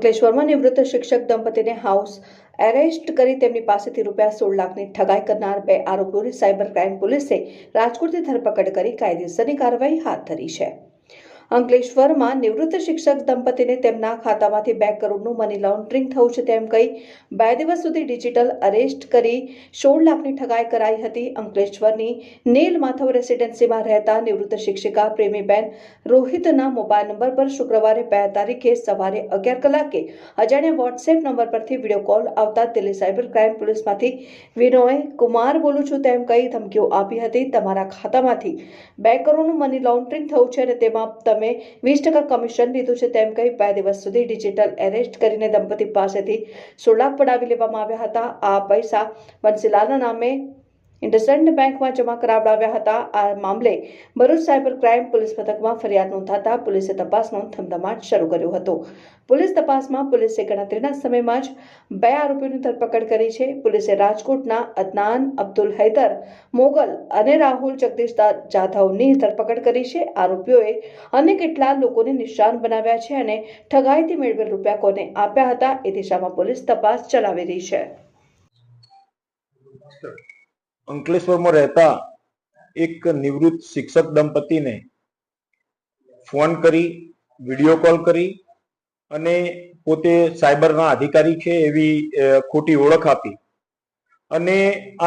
અંકલેશ્વરમાં નિવૃત્ત શિક્ષક દંપતીને હાઉસ એરેસ્ટ કરી તેમની પાસેથી રૂપિયા સોળ લાખની ઠગાઈ કરનાર બે આરોપીઓની સાયબર ક્રાઇમ પોલીસે રાજકોટથી ધરપકડ કરી કાયદેસરની કાર્યવાહી હાથ ધરી છે. અંકલેશ્વરમાં નિવૃત્ત શિક્ષક દંપતીને તેમના ખાતામાંથી બે કરોડનું મની લોન્ડરિંગ થયું છે તેમ કહી બે દિવસ સુધી ડિજિટલ અરેસ્ટ કરી સોળ લાખની ઠગાઈ કરાઈ હતી. અંકલેશ્વરની નીલ માથવ રેસિડેન્સીમાં રહેતા નિવૃત્ત શિક્ષિકા પ્રેમીબેન રોહિતના મોબાઈલ નંબર પર શુક્રવારે બે તારીખે સવારે અગિયાર કલાકે અજાણ્યા વોટ્સએપ નંબર પરથી વીડિયો કોલ આવતા દિલ્હી સાયબર ક્રાઇમ પોલીસમાંથી વિનોય કુમાર બોલું છું તેમ કહી ધમકીઓ આપી હતી. તમારા ખાતામાંથી બે કરોડનું મની લોન્ડરિંગ થયું છે અને તેમાં તમે વીસ ટકા કમિશન લીધું છે તેમ કહી બે દિવસ સુધી ડિજિટલ એરેસ્ટ કરીને દંપતી પાસેથી સોડા પડાવી લેવામાં આવ્યા હતા. આ પૈસા બંસીલાલના નામે ઇન્ડસઇન્ડ બેંકમાં જમા કરાવડાવ્યા હતા. આ મામલે ભરૂચ સાયબર ક્રાઇમ પોલીસ મથકમાં ફરિયાદ નોંધાતા પોલીસે તપાસનો ધમધમાટ શરૂ કર્યો હતો. પોલીસ તપાસમાં પોલીસે ગણતરીના સમયમાં જ બે આરોપીઓની ધરપકડ કરી છે. પોલીસે રાજકોટના અદનાન અબ્દુલ હૈદર, મોગલ અને રાહુલ જગદીશ જાધવની ધરપકડ કરી છે. આરોપીઓએ અન્ય કેટલા લોકોને નિશાન બનાવ્યા છે અને ઠગાઈથી મેળવેલ રૂપિયા કોને આપ્યા હતા એ દિશામાં પોલીસ તપાસ ચલાવી રહી છે. અંકલેશ્વરમાં રહેતા એક નિવૃત્ત શિક્ષક દંપતીને ફોન કરી, વીડિયો કોલ કરી અને પોતે સાયબરના અધિકારી છે એવી ખોટી ઓળખ આપી. અને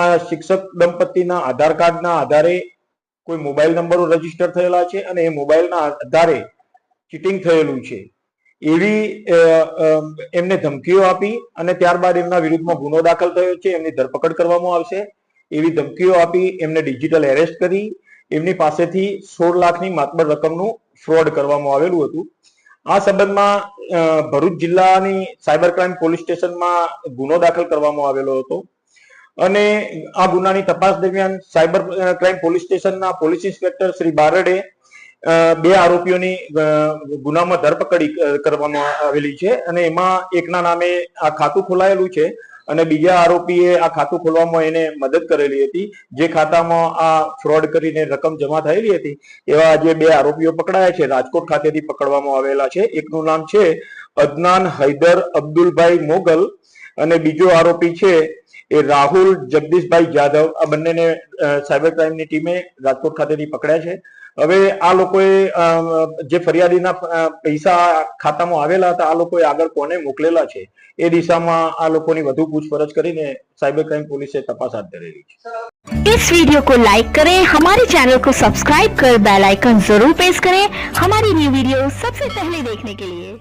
આ શિક્ષક દંપતીના આધાર કાર્ડના આધારે કોઈ મોબાઈલ નંબરો રજિસ્ટર થયેલા છે અને એ મોબાઈલના આધારે ચીટિંગ થયેલું છે. એવી એમને ધમકીઓ આપી અને ત્યારબાદ એમના વિરુદ્ધમાં ગુનો દાખલ થયો છે, એમની ધરપકડ કરવામાં આવશે. એવી ધમકીઓ આપી, એમને ડિજિટલ એરેસ્ટ કરી, એમની પાસેથી સોળ લાખની માતબર રકમનું ફ્રોડ કરવામાં આવેલું હતું. આ સંબંધમાં ભરૂચ જિલ્લાની સાયબર ક્રાઇમ પોલીસ સ્ટેશનમાં ગુનો દાખલ કરવામાં આવેલો હતો. અને આ ગુનાની તપાસ દરમિયાન સાયબર ક્રાઇમ પોલીસ સ્ટેશનના પોલીસ ઇન્સ્પેક્ટર શ્રી બારડે બે આરોપીઓની ગુનામાં ધરપકડ કરવામાં આવેલી છે. અને એમાં એકના નામે આ ખાતું ખોલાયેલું છે. અને બીજા આરોપીએ આ ખાતું ખોલવામાં એને મદદ કરેલી હતી. જે ખાતામાં આ ફ્રોડ કરીને રકમ જમા થયેલી હતી, એવા જે બે આરોપીઓ પકડાયા છે. રાજકોટ ખાતેથી પકડવામાં આવેલા છે. એકનું નામ છે અદનાન હૈદર અબ્દુલભાઈ મોગલ અને બીજો આરોપી છે એ રાહુલ જગદીશભાઈ જાધવ. આ બંનેને સાયબર ક્રાઇમની ટીમે રાજકોટ ખાતેથી પકડ્યા છે. હવે આ લોકોએ અ, જે ફરિયાદીના અ, પૈસા ખાતામાં આવેલા હતા આ લોકોએ આગળ કોને મોકલેલા છે એ દિશામાં આ લોકોની વધુ પૂછપરછ કરીને સાયબર ક્રાઇમ પોલીસે તપાસ હાથ ધરેલી છે इस वीडियो को लाइक करें हमारे चैनल को सब्सक्राइब कर बेल आइकन जरूर प्रेस करें हमारी न्यू वीडियो सबसे पहले देखने के लिए